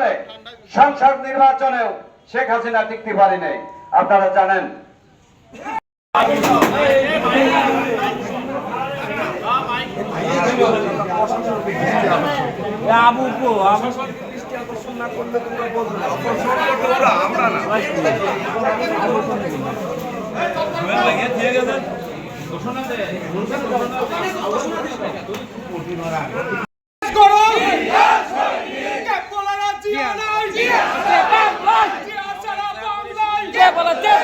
নির্বাচনে সংসদ নির্বাচনেও শেখ হাসিনা টিকতে পারে নাই আপনারা জানেন। আবু কো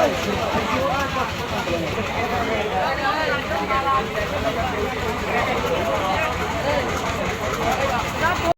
Thank you.